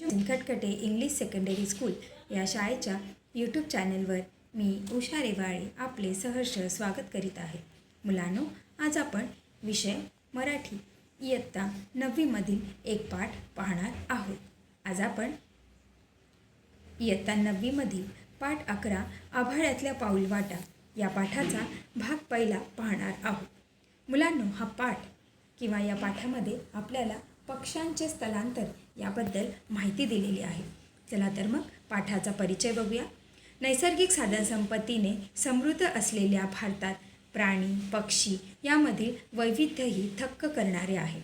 खटखटे English secondary school या शाळेच्या YouTube चॅनलवर मी उषा रेवाळे आपले सहर्ष स्वागत करीत आहे. मुलांनो आज आपण विषय मराठी इयत्ता नववीमधील एक पाठ पाहणार आहोत. आज आपण इयत्ता नववीमधील पाठ अकरा आभाळ्यातल्या पाऊलवाटा या पाठाचा भाग पहिला पाहणार आहोत. मुलांनो हा पाठ किंवा या पाठामध्ये आपल्याला पक्ष्यांचे स्थलांतर याबद्दल माहिती दिलेली आहे. चला तर मग पाठाचा परिचय बघूया. नैसर्गिक साधनसंपत्तीने समृद्ध असलेल्या भारतात प्राणी पक्षी यामधील वैविध्यही थक्क करणारे आहे.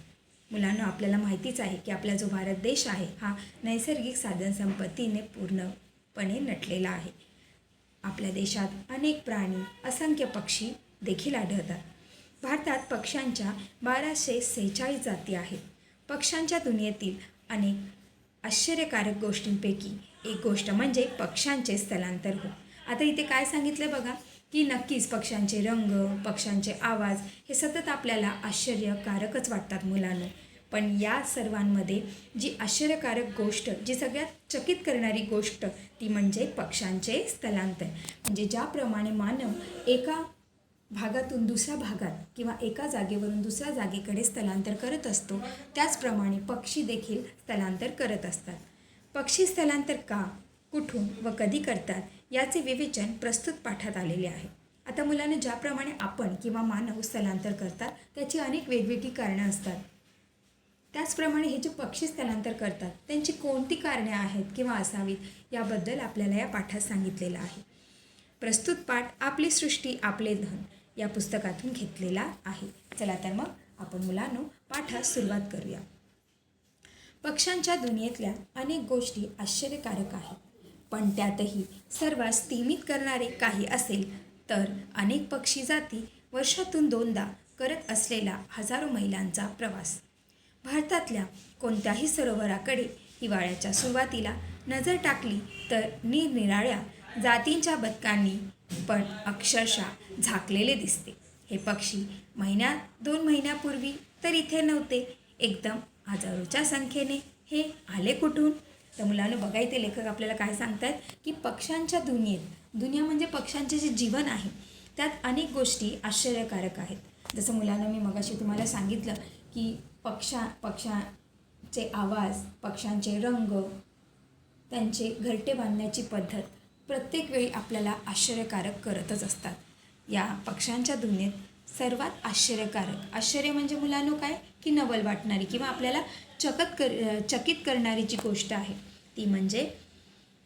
मुलांना आपल्याला माहितीच आहे की आपला जो भारत देश आहे हा नैसर्गिक साधनसंपत्तीने पूर्णपणे नटलेला आहे. आपल्या देशात अनेक प्राणी असंख्य पक्षी देखील आढळतात. भारतात पक्ष्यांच्या बाराशे सेहेचाळीस जाती आहेत. पक्ष्यांच्या दुनियेतील अनेक आश्चर्यकारक गोष्टींपैकी एक गोष्ट म्हणजे पक्ष्यांचे स्थलांतर हो आता इथे काय सांगितलं बघा की नक्कीच पक्ष्यांचे रंग पक्ष्यांचे आवाज हे सतत आपल्याला आश्चर्यकारकच वाटतात मुलांना. पण या सर्वांमध्ये जी आश्चर्यकारक गोष्ट जी सगळ्यात चकित करणारी गोष्ट ती म्हणजे पक्ष्यांचे स्थलांतर. म्हणजे ज्याप्रमाणे मानव एका भागातून दुसऱ्या भागात किंवा एका जागेवरून दुसऱ्या जागेकडे स्थलांतर करत असतो त्याचप्रमाणे पक्षी देखील स्थलांतर करत असतात. पक्षी स्थलांतर का कुठून व कधी करतात याचे विवेचन प्रस्तुत पाठात आलेले आहे. आता मुलांना ज्याप्रमाणे आपण किंवा मानव स्थलांतर करतात त्याची अनेक वेगवेगळी कारणं असतात. त्याचप्रमाणे हे जे पक्षी स्थलांतर करतात त्यांची कोणती कारणे आहेत किंवा असावीत याबद्दल आपल्याला या पाठात सांगितलेलं आहे. प्रस्तुत पाठ आपली सृष्टी आपले धन या पुस्तकातून घेतलेला आहे. चला तर मग आपण मुलांनो पाठास सुरुवात करूया. पक्ष्यांच्या दुनियेतल्या अनेक गोष्टी आश्चर्यकारक आहेत. पण त्यातही सर्वात स्थिमित करणारे काही असेल तर अनेक पक्षी जाती वर्षातून दोनदा करत असलेला हजारो मैलांचा प्रवास. भारतातल्या कोणत्याही सरोवराकडे हिवाळ्याच्या सुरुवातीला नजर टाकली तर निरनिराळ्या जातींच्या बदकांनी पण अक्षरशः झाकलेले दिसते. हे पक्षी महिन्यात दोन महिन्यापूर्वी तर इथे नव्हते. एकदम हजारोच्या संख्येने हे आले कुठून? तर मुलांना बघा इथे लेखक आपल्याला काय सांगतात की पक्ष्यांच्या दुनियेत दुनिया म्हणजे पक्ष्यांचे जे जीवन आहे त्यात अनेक गोष्टी आश्चर्यकारक आहेत. जसं मुलांना मी मगाशी तुम्हाला सांगितलं की पक्षा पक्ष्यांचे आवाज पक्ष्यांचे रंग त्यांचे घरटे बांधण्याची पद्धत प्रत्येक वेळी आपल्याला आश्चर्यकारक करतच असतात. या पक्ष्यांच्या दुनियेत सर्वात आश्चर्यकारक आश्चर्य म्हणजे मुलांनो काय? की नवल वाटणारी किंवा आपल्याला चकत कर चकित करणारी जी गोष्ट आहे ती म्हणजे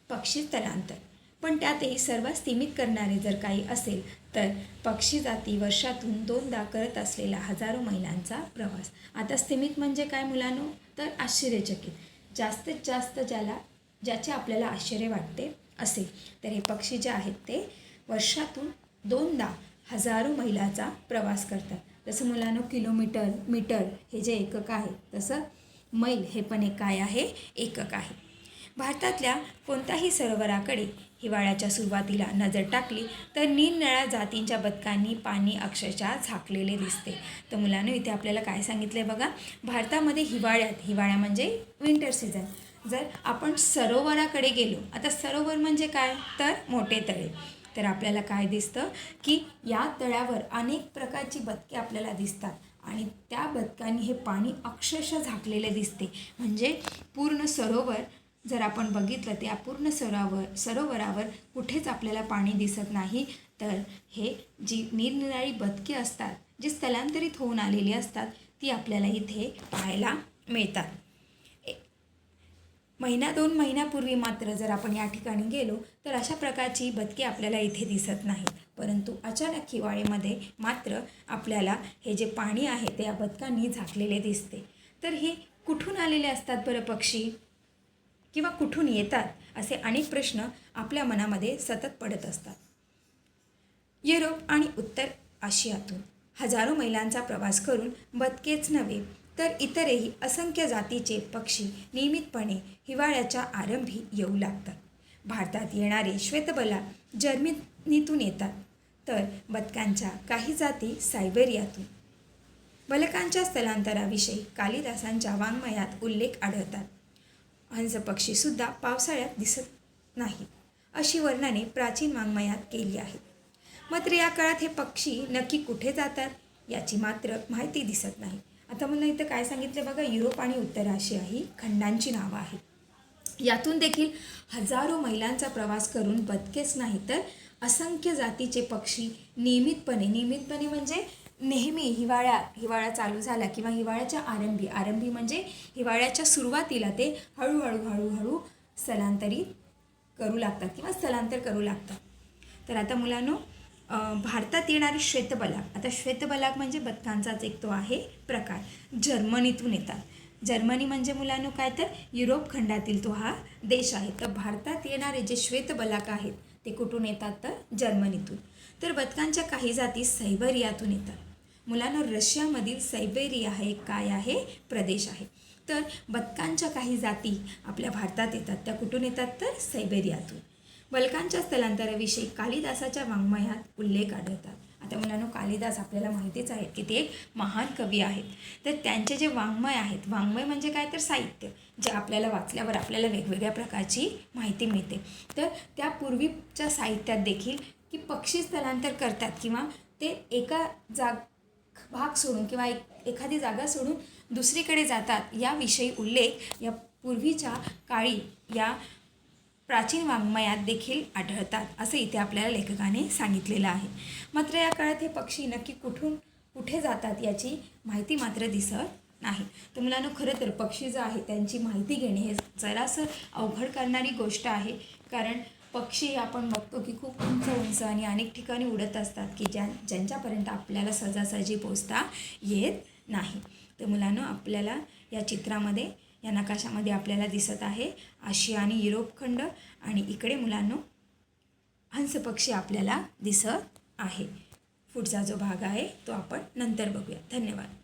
पक्षी स्थलांतर. पण त्यातही सर्वात सीमित करणारे जर काही असेल तर पक्षी जाती वर्षातून दोनदा करत असलेला हजारो महिलांचा प्रवास. आता सीमित म्हणजे काय मुलांनो? तर आश्चर्यचकित. जास्तीत जास्त ज्याला ज्याचे आपल्याला आश्चर्य वाटते असेल. तर हे पक्षी जे आहेत ते वर्षातून दोनदा हजारो मैलाचा प्रवास करतात. जसं मुलांनो किलोमीटर मीटर हे जे एकक आहे तसं मैल हे पण एक काय आहे? एकक आहे. भारतातल्या कोणत्याही सरोवराकडे हिवाळ्याच्या सुरुवातीला नजर टाकली तर निरनिळ्या जातींच्या बदकांनी पाणी अक्षरशः झाकलेले दिसते. तर मुलांनो इथे आपल्याला काय सांगितलं आहे बघा? भारतामध्ये हिवाळ्यात हिवाळ्या म्हणजे विंटर सीझन जर आपण सरोवराकडे गेलो आता सरोवर म्हणजे काय? तर मोठे तळे. तर आपल्याला काय दिसतं? की या तळ्यावर अनेक प्रकारची बदके आपल्याला दिसतात आणि त्या बदकांनी हे पाणी अक्षरशः झाकलेले दिसते. म्हणजे पूर्ण सरोवर जर आपण बघितलं त्या पूर्ण सरोवर सरोवरावर कुठेच आपल्याला पाणी दिसत नाही. तर हे जी निरनिराळी बदके असतात जी स्थलांतरित होऊन आलेली असतात ती आपल्याला इथे पाहायला मिळतात. महिना दोन महिन्यापूर्वी मात्र जर आपण या ठिकाणी गेलो तर अशा प्रकारची बदके आपल्याला इथे दिसत नाहीत. परंतु अचानक हिवाळेमध्ये मात्र आपल्याला हे जे पाणी आहे ते या बदकांनी झाकलेले दिसते. तर हे कुठून आलेले असतात बरं पक्षी? किंवा कुठून येतात? असे अनेक प्रश्न आपल्या मनामध्ये सतत पडत असतात. युरोप आणि उत्तर आशियातून हजारो मैलांचा प्रवास करून बदकेच नव्हे तर इतरही असंख्य जातीचे पक्षी नियमितपणे हिवाळ्याच्या आरंभी येऊ लागतात. भारतात येणारे श्वेतबला जर्मनीतून येतात. तर बदकांच्या काही जाती सायबेरियातून. बलकांच्या स्थलांतराविषयी कालिदासांच्या वाङ्मयात उल्लेख आढळतात. हंस पक्षीसुद्धा पावसाळ्यात दिसत नाही अशी वर्णने प्राचीन वाङ्मयात केली आहेत. मात्र या काळात हे पक्षी नक्की कुठे जातात याची मात्र माहिती दिसत नाही. आता मला इथं काय सांगितलं बघा युरोप आणि उत्तर आशिया ही खंडांची नावं आहेत. यातून देखील हजारो महिलांचा प्रवास करून बदकेच नाही तर असंख्य जातीचे पक्षी नियमितपणे नियमितपणे म्हणजे नेहमी हिवाळ्या हिवाळा चालू झाला किंवा हिवाळ्याच्या आरंभी आरंभी म्हणजे हिवाळ्याच्या सुरुवातीला ते हळूहळू हळूहळू स्थलांतरित करू लागतात किंवा स्थलांतर करू लागतात. तर आता मुलांनो भारतात येणारे श्वेतबलाक. आता श्वेतबलाक म्हणजे बदकांचाच एक तो आहे प्रकार. जर्मनीतून येतात. जर्मनी म्हणजे मुलांनो काय तर? युरोप खंडातील तो हा देश आहे. तर भारतात येणारे जे श्वेतबलाक आहेत ते कुठून येतात तर? जर्मनीतून. तर बदकांच्या काही जाती सैबेरियातून येतात. मुलांना रशियामधील सैबेरिया हा एक काय आहे? प्रदेश आहे. तर बदकांच्या काही जाती आपल्या भारतात येतात. त्या कुठून येतात तर? सैबेरियातून. बलकांच्या स्थलांतराविषयी कालिदासाच्या वाङ्मयात उल्लेख आढळतात. आता मुलांनो कालिदास आपल्याला माहितीच आहे की ते एक महान कवी आहेत. तर त्यांचे जे वाङ्मय आहेत वाङ्मय म्हणजे काय? तर साहित्य जे आपल्याला वाचल्यावर आपल्याला वेगवेगळ्या प्रकारची माहिती मिळते. तर त्या पूर्वीच्या साहित्यात देखील की पक्षी स्थलांतर करतात किंवा ते एका जाग भाग सोडून किंवा एक एखादी जागा सोडून दुसरीकडे जातात याविषयी उल्लेख या पूर्वीच्या काळी या प्राचीन वाङ्मयात देखील आढळतात असं इथे आपल्याला लेखकाने सांगितलेलं आहे. मात्र या काळात हे पक्षी नक्की कुठून कुठे जातात याची माहिती मात्र दिसत नाही. तर मुलांना खरं तर पक्षी जो आहे त्यांची माहिती घेणे हे जरासं अवघड करणारी गोष्ट आहे. कारण पक्षी आपण बघतो की खूप उंच उंच आणि अनेक ठिकाणी उडत असतात की ज्या ज्यांच्यापर्यंत आपल्याला सहजासहजी पोचता येत नाही. तर मुलांना आपल्याला या चित्रामध्ये या नकाशामध्ये आपल्याला दिसत आहे. आशिया आणि युरोप खंड आणि इकडे मुलांनो हंसपक्षी आपल्याला दिसत आहे. पुढचा जो भाग आहे तो आपण नंतर बघूया. धन्यवाद.